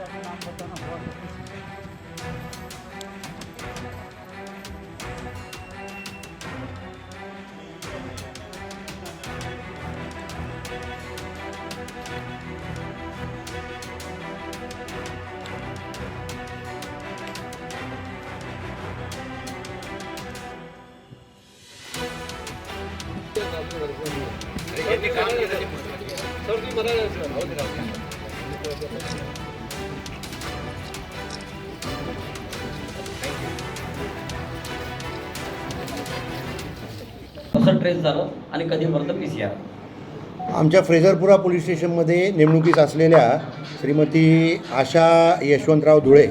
આપણે નામ પોતાના હોવા ಸರ್ कसं ट्रेस झालं आणि कधीपर्यंत पी सी आर आमच्या फ्रेझरपुरा पोलीस स्टेशनमध्ये नेमणुकीस असलेल्या श्रीमती आशा यशवंतराव धुळे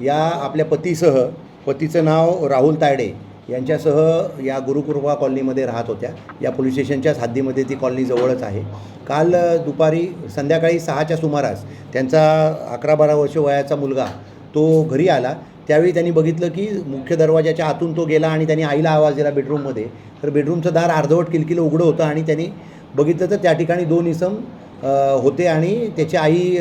या आपल्या पतीसह पतीचं नाव राहुल तायडे यांच्यासह या गुरुकृपा कॉलनीमध्ये राहत होत्या. या पोलीस स्टेशनच्याच हद्दीमध्ये ती कॉलनी जवळच आहे. काल दुपारी संध्याकाळी सहाच्या सुमारास त्यांचा अकरा बारा वर्ष वयाचा मुलगा तो घरी आला. त्यावेळी त्यांनी बघितलं की मुख्य दरवाजाच्या आतून तो गेला आणि त्यांनी आईला आवाज दिला बेडरूममध्ये. तर बेडरूमचं दार अर्धवट किलकिलं उघडं होतं आणि त्यांनी बघितलं तर त्या ठिकाणी दोन इसम होते आणि त्याची आई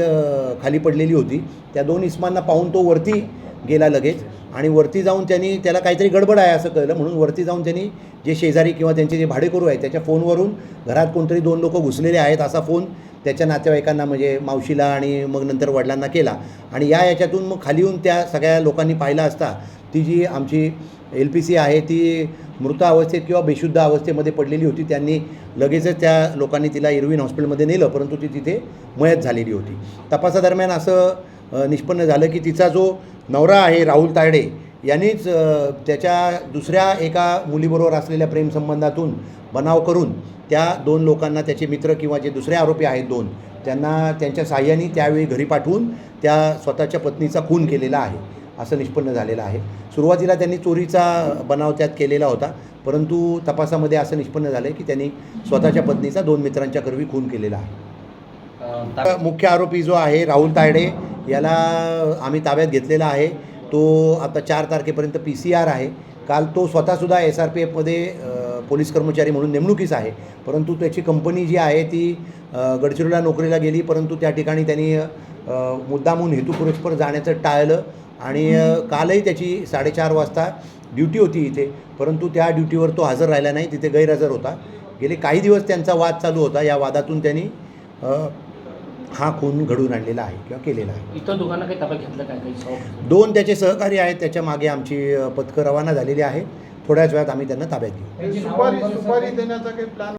खाली पडलेली होती. त्या दोन इसमांना पाहून तो वरती गेला लगेच. आणि वरती जाऊन त्यांनी त्याला काहीतरी गडबड आहे असं कळलं. म्हणून वरती जाऊन त्यांनी जे शेजारी किंवा त्यांचे जे भाडेकरू आहेत त्याच्या फोनवरून घरात कोणतरी दोन लोक घुसलेले आहेत असा फोन त्याच्या नातेवाईकांना म्हणजे मावशीला आणि मग नंतर वडिलांना केला. आणि या याच्यातून मग खाली येऊन त्या सगळ्या लोकांनी पाहिलं असता ती जी आमची एल पी सी आहे ती मृत अवस्थेत किंवा बेशुद्ध अवस्थेमध्ये पडलेली होती. त्यांनी लगेचच त्या लोकांनी तिला इरविन हॉस्पिटलमध्ये नेलं परंतु ती तिथे मयत झालेली होती. तपासादरम्यान असं निष्पन्न झालं की तिचा जो नवरा आहे राहुल तायडे यांनीच त्याच्या दुसऱ्या एका मुलीबरोबर असलेल्या प्रेमसंबंधातून बनाव करून त्या दोन लोकांना त्याचे मित्र किंवा जे दुसरे आरोपी आहेत दोन त्यांना त्यांच्या साह्याने त्यावेळी घरी पाठवून त्या स्वतःच्या पत्नीचा खून केलेला आहे असं निष्पन्न झालेलं आहे. सुरुवातीला त्यांनी चोरीचा बनाव त्यात केलेला होता परंतु तपासामध्ये असं निष्पन्न झालं आहे की त्यांनी स्वतःच्या पत्नीचा दोन मित्रांच्या करवी खून केलेला आहे. मुख्य आरोपी जो आहे राहुल तायडे याला आम्ही ताब्यात घेतलेला आहे. तो आता चार तारखेपर्यंत पी सी आर आहे. काल तो स्वतःसुद्धा एस आर पी एफमध्ये पोलीस कर्मचारी म्हणून नेमणुकीस आहे. परंतु त्याची कंपनी जी आहे ती अ, गडचिरोलीला नोकरीला गेली. परंतु त्या ठिकाणी त्यांनी मुद्दामहून मुद्दामून हेतुपुरस्पर जाण्याचं टाळलं. आणि कालही त्याची साडेचार वाजता ड्युटी होती इथे. परंतु त्या ड्युटीवर तो हजर राहिला नाही. तिथे गैरहजर होता. गेले काही दिवस त्यांचा वाद चालू होता. या वादातून त्यांनी हा खून घडवून आणलेला आहे किंवा केलेला आहे. इतर दोघांना काही ताब्यात घेतलं काय? काही? दोन त्याचे सहकारी आहेत त्याच्यामागे आमची अ, पथकं रवाना झालेली आहे थोड्याच वेळात आम्ही त्यांना ताब्यात घेऊ. सुपारी सुपारी देण्याचा काही प्लॅन